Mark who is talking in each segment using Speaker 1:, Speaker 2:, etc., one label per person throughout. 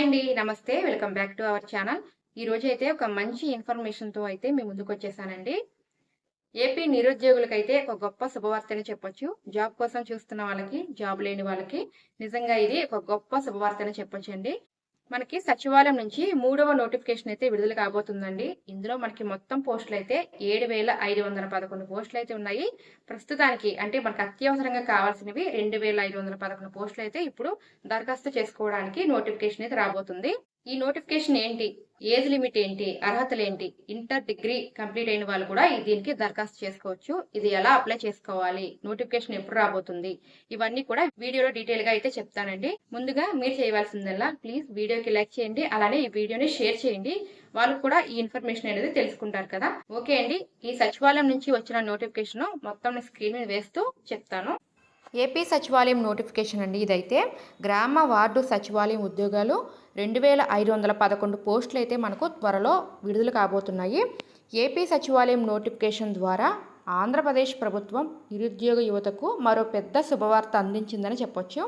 Speaker 1: Hi అండి నమస్తే. Welcome back to our channel. ఈ రోజు అయితే ఒక మంచి ఇన్ఫర్మేషన్తో అయితే మీ ముందుకు వచ్చేసానండి ఏపీ నిరుద్యోగులకైతే ఒక గొప్ప శుభవార్తని చెప్పొచ్చు. జాబ్ కోసం చూస్తున్న వాళ్ళకి జాబ్ లేని వాళ్ళకి నిజంగా ఇది ఒక గొప్ప శుభవార్తని చెప్పొచ్చు అండి మనకి సచివాలయం నుంచి మూడవ నోటిఫికేషన్ అయితే విడుదల కాబోతుందండి. ఇందులో మనకి మొత్తం పోస్టులు అయితే ఏడు వేల ఐదు వందల పదకొండు పోస్టులు అయితే ఉన్నాయి. ప్రస్తుతానికి అంటే మనకు అత్యవసరంగా కావాల్సినవి రెండు వేల ఐదు వందల పదకొండు పోస్టులు అయితే ఇప్పుడు దరఖాస్తు చేసుకోవడానికి నోటిఫికేషన్ అయితే రాబోతుంది. ఈ నోటిఫికేషన్ ఏంటి? ఏజ్ లిమిట్ ఏంటి? అర్హతలు ఏంటి? ఇంటర్ డిగ్రీ కంప్లీట్ అయిన వాళ్ళు కూడా దీనికి దరఖాస్తు చేసుకోవచ్చు. ఇది ఎలా అప్లై చేసుకోవాలి? నోటిఫికేషన్ ఎప్పుడు రాబోతుంది? ఇవన్నీ కూడా వీడియోలో డీటెయిల్గా అయితే చెప్తానండి. ముందుగా మీరు చేయవలసిందల్లా ప్లీజ్ వీడియోకి లైక్ చేయండి. అలానే ఈ వీడియోని షేర్ చేయండి. వాళ్ళు కూడా ఈ ఇన్ఫర్మేషన్ అనేది తెలుసుకుంటారు కదా. ఓకే అండి. ఈ సచివాలయం నుంచి వచ్చిన నోటిఫికేషన్ మొత్తం స్క్రీన్ మీద వేస్తూ చెప్తాను. ఏపీ సచివాలయం నోటిఫికేషన్ అండి ఇదైతే. గ్రామ వార్డు సచివాలయం ఉద్యోగాలు రెండు వేల ఐదు వందల పదకొండు పోస్టులు అయితే మనకు త్వరలో విడుదల కాబోతున్నాయి. ఏపీ సచివాలయం నోటిఫికేషన్ ద్వారా ఆంధ్రప్రదేశ్ ప్రభుత్వం నిరుద్యోగ యువతకు మరో పెద్ద శుభవార్త అందించిందని చెప్పొచ్చు.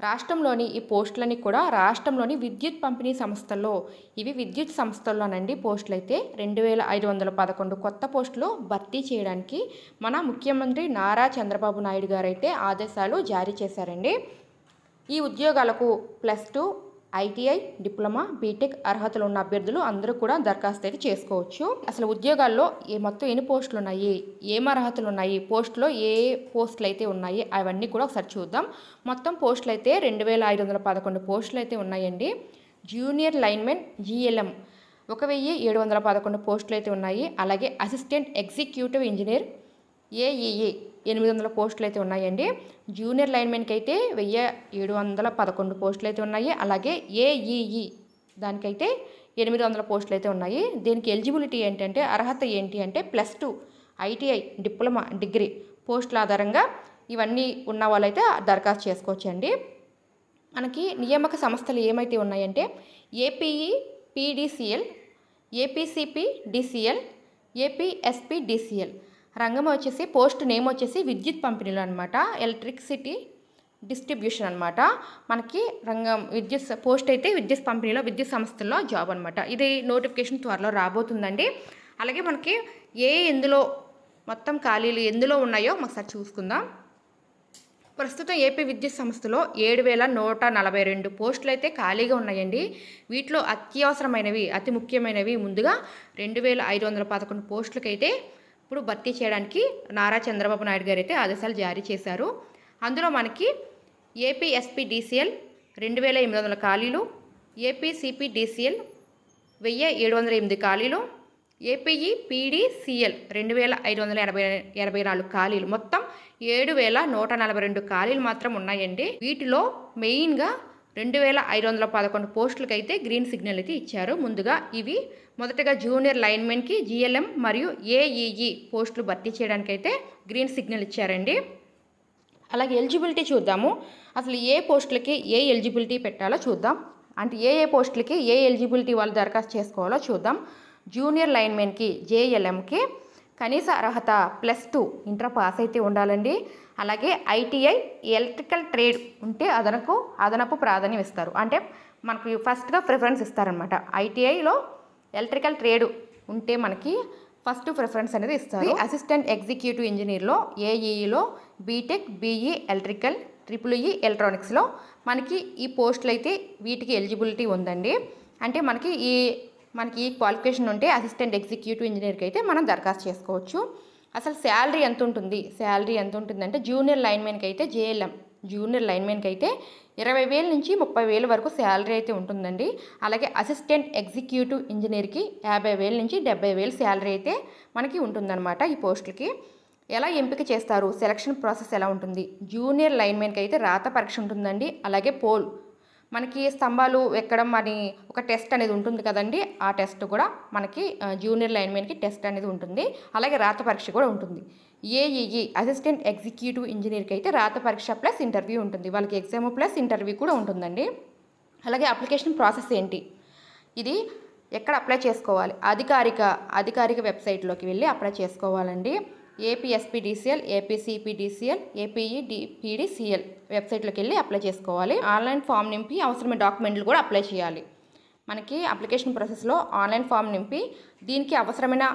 Speaker 1: రాష్ట్రంలోని ఈ పోస్టులని కూడా రాష్ట్రంలోని విద్యుత్ పంపిణీ సంస్థల్లో ఇవి విద్యుత్ సంస్థల్లోనండి పోస్టులు అయితే రెండు వేల ఐదు వందల పదకొండు కొత్త పోస్టులు భర్తీ చేయడానికి మన ముఖ్యమంత్రి నారా చంద్రబాబు నాయుడు గారు అయితే ఆదేశాలు జారీ చేశారండి. ఈ ఉద్యోగాలకు plus two ITI diploma BTech అర్హతలు ఉన్న అభ్యర్థులు అందరూ కూడా దరఖాస్తు అయితే చేసుకోవచ్చు. అసలు ఉద్యోగాల్లో ఏ మొత్తం ఎన్ని పోస్టులు ఉన్నాయి? ఏం అర్హతలు ఉన్నాయి? పోస్టులో ఏ పోస్టులు అయితే ఉన్నాయి? అవన్నీ కూడా ఒకసారి చూద్దాం. మొత్తం పోస్టులు అయితే రెండు వేల ఐదు వందల పదకొండు పోస్టులు అయితే ఉన్నాయండి. జూనియర్ లైన్మెన్ జిఎల్ఎం ఒక వెయ్యి ఏడు వందల పదకొండు పోస్టులు అయితే ఉన్నాయి. అలాగే అసిస్టెంట్ ఎగ్జిక్యూటివ్ ఇంజనీర్ ఏఈఈ ఎనిమిది వందల పోస్టులు అయితే ఉన్నాయండి. జూనియర్ లైన్మెన్కి అయితే వెయ్యి ఏడు వందల పదకొండు పోస్టులు అయితే ఉన్నాయి. అలాగే ఏఈఈ దానికైతే ఎనిమిది వందల పోస్టులు అయితే ఉన్నాయి. దీనికి ఎలిజిబిలిటీ ఏంటంటే అర్హత ఏంటి అంటే plus two ITI diploma degree పోస్టుల ఆధారంగా ఇవన్నీ ఉన్న వాళ్ళైతే దరఖాస్తు చేసుకోవచ్చండి. మనకి నియామక సంస్థలు ఏమైతే ఉన్నాయంటే APE PDCL APCP DCL APSP DCL. రంగం వచ్చేసి పోస్ట్ నేమ్ వచ్చేసి విద్యుత్ పంపిణీలు అనమాట ఎలక్ట్రిసిటీ డిస్ట్రిబ్యూషన్ అనమాట. మనకి రంగం విద్యుత్ పోస్ట్ అయితే విద్యుత్ పంపిణీలో విద్యుత్ సంస్థల్లో జాబ్ అనమాట. ఇది నోటిఫికేషన్ త్వరలో రాబోతుందండి. అలాగే మనకి ఏ ఎందులో మొత్తం ఖాళీలు ఎందులో ఉన్నాయో ఒకసారి చూసుకుందాం. ప్రస్తుతం ఏపీ విద్యుత్ సంస్థలో ఏడు వేల నూట నలభై రెండు పోస్టులు అయితే ఖాళీగా ఉన్నాయండి. వీటిలో అత్యవసరమైనవి అతి ముఖ్యమైనవి ముందుగా రెండు వేల ఐదు వందల పదకొండు పోస్టులకైతే ఇప్పుడు భర్తీ చేయడానికి నారా చంద్రబాబు నాయుడు గారు అయితే ఆదేశాలు జారీ చేశారు. అందులో మనకి ఏపీఎస్పీ డీసీఎల్ రెండు వేల ఎనిమిది వందల ఖాళీలు ఏపీసీపీ డీసీఎల్ వెయ్యి ఏడు వందల ఎనిమిది ఖాళీలు ఏపీఈ పీడీసీఎల్ రెండు వేల ఐదు వందల ఎనభై ఎనభై నాలుగు ఖాళీలు. మొత్తం ఏడు వేల నూట నలభై రెండు ఖాళీలు మాత్రం ఉన్నాయండి. వీటిలో మెయిన్గా రెండు వేల ఐదు వందల పదకొండు పోస్టులకైతే గ్రీన్ సిగ్నల్ అయితే ఇచ్చారు. ముందుగా ఇవి మొదటగా జూనియర్ లైన్మెన్కి జిఎల్ఎం మరియు ఏఈఈ పోస్టులు భర్తీ చేయడానికి అయితే గ్రీన్ సిగ్నల్ ఇచ్చారండి. అలాగే ఎలిజిబిలిటీ చూద్దాము. అసలు ఏ పోస్టులకి ఏ ఎలిజిబిలిటీ పెట్టాలో చూద్దాం. అంటే ఏ ఏ పోస్టులకి ఏ ఎలిజిబిలిటీ వాళ్ళు దరఖాస్తు చేసుకోవాలో చూద్దాం. జూనియర్ లైన్మెన్కి జేఎల్ఎంకి కనీస అర్హత ప్లస్ టూ ఇంటర్ పాస్ అయితే ఉండాలండి. అలాగే ఐటీఐ ఎలక్ట్రికల్ ట్రేడ్ ఉంటే అదనకు అదనపు ప్రాధాన్యం ఇస్తారు. అంటే మనకు ఫస్ట్గా ప్రిఫరెన్స్ ఇస్తారనమాట. ఐటీఐలో ఎలక్ట్రికల్ ట్రేడ్ ఉంటే మనకి ఫస్ట్ ప్రిఫరెన్స్ అనేది ఇస్తారు. అసిస్టెంట్ ఎగ్జిక్యూటివ్ ఇంజనీర్లో ఏఈఈలో BTech BE electrical triple E ఎలక్ట్రానిక్స్లో మనకి ఈ పోస్టులు అయితే వీటికి ఎలిజిబిలిటీ ఉందండి. అంటే మనకి ఈ మనకి ఈ క్వాలిఫికేషన్ ఉంటే అసిస్టెంట్ ఎగ్జిక్యూటివ్ ఇంజనీర్కి అయితే మనం దరఖాస్తు చేసుకోవచ్చు. అసలు శాలరీ ఎంత ఉంటుంది శాలరీ ఎంత ఉంటుందంటే జూనియర్ లైన్మెన్కి అయితే జేఎల్ఎం. జూనియర్ లైన్మెన్కి అయితే ఇరవై వేల నుంచి ముప్పై వేల వరకు శాలరీ అయితే ఉంటుందండి. అలాగే అసిస్టెంట్ ఎగ్జిక్యూటివ్ ఇంజనీర్కి యాభై వేల నుంచి డెబ్బై వేలు శాలరీ అయితే మనకి ఉంటుందన్నమాట ఈ పోస్టులకి. ఎలా ఎంపిక చేస్తారు? సెలక్షన్ ప్రాసెస్ ఎలా ఉంటుంది? జూనియర్ లైన్మెన్కి అయితే రాత పరీక్ష ఉంటుందండి. అలాగే పోల్. మనకి స్తంభాలు ఎక్కడం అని ఒక టెస్ట్ అనేది ఉంటుంది కదండి. ఆ టెస్ట్ కూడా మనకి జూనియర్ లైన్మెన్కి టెస్ట్ అనేది ఉంటుంది. అలాగే రాత పరీక్ష కూడా ఉంటుంది. ఏఈఈ అసిస్టెంట్ ఎగ్జిక్యూటివ్ ఇంజనీర్కి అయితే రాత పరీక్ష ప్లస్ ఇంటర్వ్యూ ఉంటుంది. వాళ్ళకి ఎగ్జామ్ ప్లస్ ఇంటర్వ్యూ కూడా ఉంటుందండి. అలాగే అప్లికేషన్ ప్రాసెస్ ఏంటి? ఇది ఎక్కడ అప్లై చేసుకోవాలి? అధికారిక అధికారిక వెబ్సైట్లోకి వెళ్ళి అప్లై చేసుకోవాలండి. ఏపీఎస్పీడీసీఎల్ ఏపీసీపీడీసీఎల్ ఏపీఈ డిపిడిసిఎల్ వెబ్సైట్లోకి వెళ్ళి అప్లై చేసుకోవాలి. ఆన్లైన్ ఫామ్ నింపి అవసరమైన డాక్యుమెంట్లు కూడా అప్లై చేయాలి. మనకి అప్లికేషన్ ప్రాసెస్లో ఆన్లైన్ ఫామ్ నింపి దీనికి అవసరమైన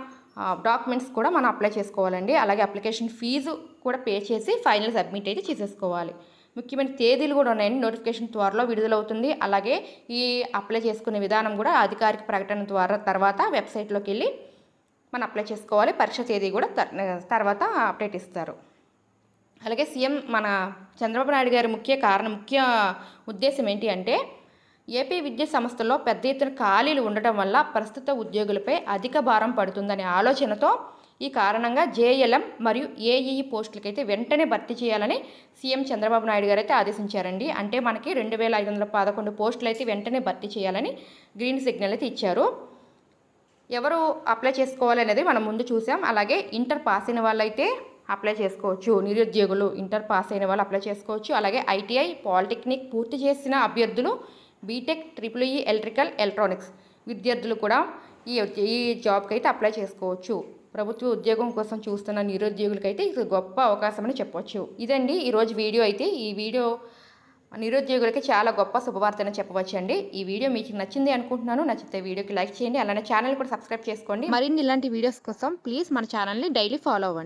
Speaker 1: డాక్యుమెంట్స్ కూడా మనం అప్లై చేసుకోవాలండి. అలాగే అప్లికేషన్ ఫీజు కూడా పే చేసి ఫైనల్ సబ్మిట్ అయితే చేసేసుకోవాలి. ముఖ్యమైన తేదీలు కూడా ఉన్నాయండి. నోటిఫికేషన్ త్వరలో విడుదలవుతుంది. అలాగే ఈ అప్లై చేసుకునే విధానం కూడా అధికారిక ప్రకటన ద్వారా తర్వాత వెబ్సైట్లోకి వెళ్ళి మనం అప్లై చేసుకోవాలి. పరీక్ష తేదీ కూడా తర్వాత అప్డేట్ ఇస్తారు. అలాగే సీఎం మన చంద్రబాబు నాయుడు గారి ముఖ్య కారణం ముఖ్య ఉద్దేశం ఏంటి అంటే ఏపీ విద్యా సంస్థల్లో పెద్ద ఎత్తున ఖాళీలు ఉండటం వల్ల ప్రస్తుత ఉద్యోగులపై అధిక భారం పడుతుందనే ఆలోచనతో ఈ కారణంగా జేఎల్ఎం మరియు ఏఈఈ పోస్టులకైతే వెంటనే భర్తీ చేయాలని సీఎం చంద్రబాబు నాయుడు గారు అయితే ఆదేశించారండి. అంటే మనకి రెండు వేల ఐదు వందల పదకొండు పోస్టులు అయితే వెంటనే భర్తీ చేయాలని గ్రీన్ సిగ్నల్ అయితే ఇచ్చారు. ఎవరు అప్లై చేసుకోవాలి అనేది మనం ముందు చూసాం. అలాగే ఇంటర్ పాస్ అయిన వాళ్ళైతే అప్లై చేసుకోవచ్చు. నిరుద్యోగులు ఇంటర్ పాస్ అయిన వాళ్ళు అప్లై చేసుకోవచ్చు. అలాగే ఐటీఐ పాలిటెక్నిక్ పూర్తి చేసిన అభ్యర్థులు BTech triple E electrical electronics విద్యార్థులు కూడా ఈ ఈ జాబ్కి అయితే అప్లై చేసుకోవచ్చు. ప్రభుత్వ ఉద్యోగం కోసం చూస్తున్న నిరుద్యోగులకైతే ఇది గొప్ప అవకాశం అని చెప్పవచ్చు ఇదండి ఈరోజు వీడియో అయితే. ఈ వీడియో నిరుద్యోగులకి చాలా గొప్ప శుభవార్తను చెప్పవచ్చండి. ఈ వీడియో మీకు నచ్చింది అనుకుంటున్నాను. నచ్చితే వీడియోకి లైక్ చేయండి. అలానే ఛానల్ కూడా సబ్స్క్రైబ్ చేసుకోండి. మరిన్ని ఇలాంటి వీడియోస్ కోసం ప్లీజ్ మన ఛానల్ని డైలీ ఫాలో అవ్వండి.